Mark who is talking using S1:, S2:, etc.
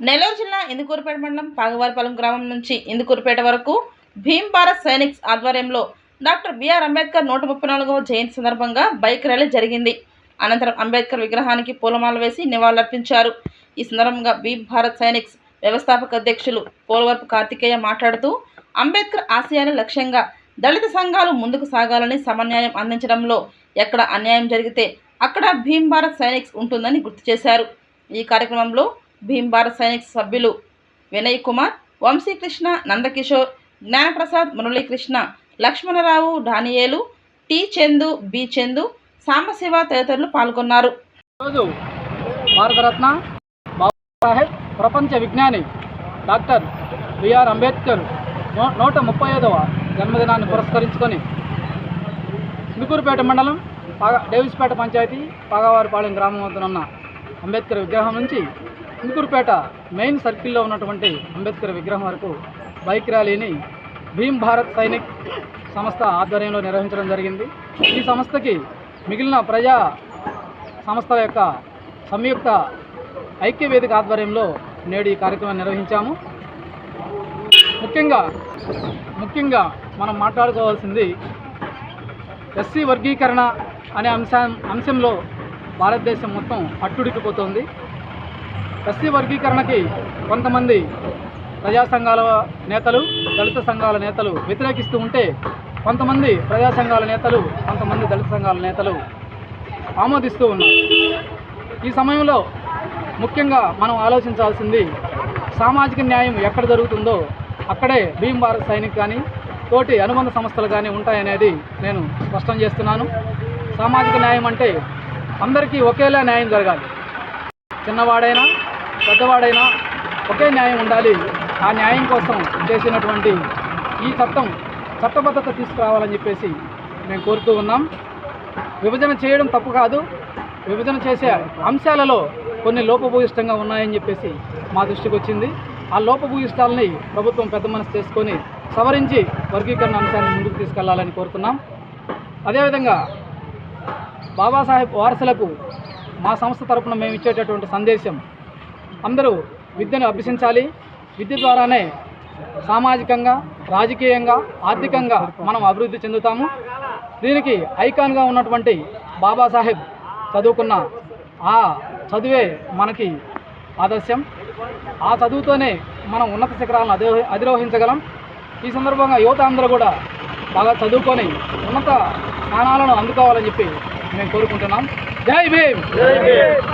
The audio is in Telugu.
S1: నెల్లూరు జిల్లా ఇందుకూరుపేట మండలం పాగవారిపాలెం గ్రామం నుంచి ఇందుకూరుపేట వరకు భీమ్ భారత్ సైనిక్స్ ఆధ్వర్యంలో డాక్టర్ బిఆర్ అంబేద్కర్ నూట ముప్పై నాలుగవ జయంతి సందర్భంగా బైక్ ర్యాలీ జరిగింది. అనంతరం అంబేద్కర్ విగ్రహానికి పూలమాల వేసి నివాళులర్పించారు. ఈ సందర్భంగా భీమ్ భారత్ సైనిక్స్ వ్యవస్థాపక అధ్యక్షులు పోలవరపు కార్తికేయ మాట్లాడుతూ అంబేద్కర్ ఆశయాల లక్ష్యంగా దళిత సంఘాలు ముందుకు సాగాలని సమన్యాయం అందించడంలో ఎక్కడ అన్యాయం జరిగితే అక్కడ భీమ్ భారత్ సైనిక్స్ ఉంటుందని గుర్తు చేశారు. ఈ కార్యక్రమంలో భీమ్ సైనిక సభ్యులు Vinay Kumar Vamsikrishna Nandakishore Gnanaprasad Muralikrishna Lakshmanarao Daniel T Chandu B Chandu Sambasiva తదితరులు పాల్గొన్నారు.
S2: ఈరోజు భారతరత్న బాబాసాహెబ్ ప్రపంచ విజ్ఞాని డాక్టర్ బిఆర్ అంబేద్కర్ నూ- నూట ముప్పై ఐదవ జన్మదినాన్ని పురస్కరించుకొని ఇందుకూరుపేట మండలం పాగా డేవిస్పేట పంచాయతీ పాగవారిపాలెం గ్రామం వద్ద ఉన్న అంబేద్కర్ విగ్రహం నుంచి ఇందుకూరుపేట మెయిన్ సర్కిల్లో ఉన్నటువంటి అంబేద్కర్ విగ్రహం వరకు బైక్ ర్యాలీని భీమ్ భారత్ సైనిక్ సంస్థ ఆధ్వర్యంలో నిర్వహించడం జరిగింది. ఈ సంస్థకి మిగిలిన ప్రజా సంస్థల యొక్క సంయుక్త ఐక్య వేదిక ఆధ్వర్యంలో నేడు ఈ కార్యక్రమాన్ని నిర్వహించాము. ముఖ్యంగా ముఖ్యంగా మనం మాట్లాడుకోవాల్సింది ఎస్సీ వర్గీకరణ అనే అంశం అంశంలో భారతదేశం మొత్తం అట్టుడికిపోతుంది. ఎస్సీ వర్గీకరణకి కొంతమంది ప్రజా సంఘాల నేతలు దళిత సంఘాల నేతలు వ్యతిరేకిస్తూ ఉంటే కొంతమంది ప్రజా సంఘాల నేతలు కొంతమంది దళిత సంఘాల నేతలు ఆమోదిస్తూ ఉన్నారు. ఈ సమయంలో ముఖ్యంగా మనం ఆలోచించాల్సింది సామాజిక న్యాయం ఎక్కడ జరుగుతుందో అక్కడే భీమ్ భారత్ సైనిక్ కానీ తోటి అనుబంధ సంస్థలు కానీ ఉంటాయనేది నేను స్పష్టం చేస్తున్నాను. సామాజిక న్యాయం అంటే అందరికీ ఒకేలా న్యాయం జరగాలి. చిన్నవాడైనా పెద్దవాడైనా ఒకే న్యాయం ఉండాలి. ఆ న్యాయం కోసం చేసినటువంటి ఈ చట్టం చట్టబద్ధత తీసుకురావాలని చెప్పేసి మేము కోరుతూ ఉన్నాం. విభజన చేయడం తప్పు కాదు. విభజన చేసే అంశాలలో కొన్ని లోపభూయిష్టంగా ఉన్నాయని చెప్పేసి మా దృష్టికి వచ్చింది. ఆ లోపభూయిష్టాలని ప్రభుత్వం పెద్ద మనసు చేసుకొని సవరించి వర్గీకరణ అంశాన్ని ముందుకు తీసుకెళ్ళాలని కోరుతున్నాం. అదేవిధంగా బాబాసాహెబ్ వారసులకు మా సంస్థ తరపున మేము ఇచ్చేటటువంటి సందేశం అందరూ విద్యను అభ్యసించాలి. విద్య ద్వారానే సామాజికంగా రాజకీయంగా ఆర్థికంగా మనం అభివృద్ధి చెందుతాము. దీనికి ఐకాన్గా ఉన్నటువంటి బాబాసాహెబ్ చదువుకున్న ఆ చదువే మనకి ఆదర్శం. ఆ చదువుతోనే మనం ఉన్నత శిఖరాలను అధిరో అధిరోహించగలం. ఈ సందర్భంగా యువత అందరూ కూడా బాగా చదువుకొని ఉన్నత స్థానాలను అందుకోవాలని చెప్పి మేము కోరుకుంటున్నాం జై భీమ్!